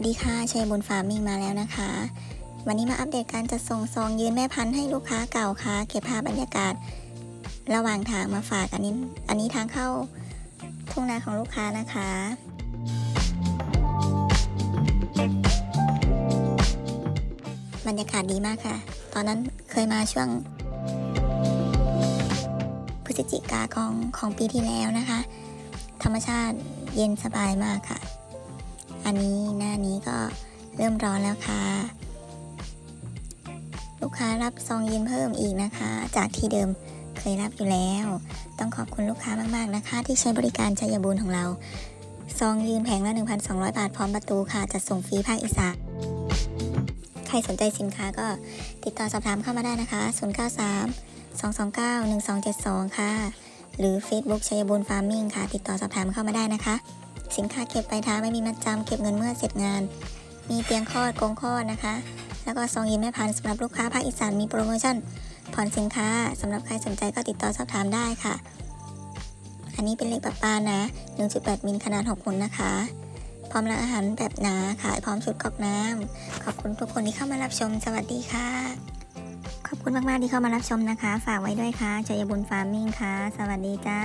สดีค่ะชัยบุญฟาร์มิงมาแล้วนะคะ วันนี้มาอัปเดตการจัดส่งซองยืนแม่พันธุ์ให้ลูกค้าเก่าค่ะ เก็บภาพบรรยากาศ ระหว่างทางมาฝากอันนี้อันนี้ทางเข้าทุ่งนาของลูกค้านะคะบรรยากาศดีมากค่ะ ตอนนั้นเคยมาช่วง พฤศจิกาของของปีที่แล้วนะคะ ธรรมชาติเย็นสบายมากค่ะ อันนี้หน้านี้ก็เริ่มร้อนแล้วค่ะ ลูกค้ารับซองเยืนเพิ่มอีกนะคะ จากที่เดิมเคยรับอยู่แล้ว ต้องขอบคุณลูกค้ามากๆนะคะ ที่ใช้บริการชัยบูรณ์ของเราซองยืนแผงละ 1,200 บาทพร้อมประตูค่ะจัดส่งฟรีภาคอีสานใครสนใจสินค้าก็ติดต่อสอบถามเข้ามาได้นะคะ 093 229 1272 ค่ะ หรือ Facebook ชัยบูรณ์ฟาร์มิงค่ะ ติดต่อสอบถามเข้ามาได้นะคะ สินค้าเก็บปลายทางไม่มีมัดจำเก็บเงินเมื่อเสร็จงาน มีเตียงคลอดกงคลอดนะคะ แล้วก็ซองยืนแม่พันสำหรับลูกค้าภาคอีสานมีโปรโมชั่นผ่อนสินค้าสำหรับใครสนใจก็ติดต่อสอบถามได้ค่ะ อันนี้เป็นเหล็กปะปานะ 1.8 มิลขนาด6หุ่นนะคะ พร้อมร้านอาหารแบบหนาขายพร้อมชุดกอกน้ำขอบคุณทุกคนที่เข้ามารับชมสวัสดีค่ะ ขอบคุณมากๆที่เข้ามารับชมนะคะ ฝากไว้ด้วยค่ะชัยบุญฟาร์มมิ่งค่ะ สวัสดีจ้า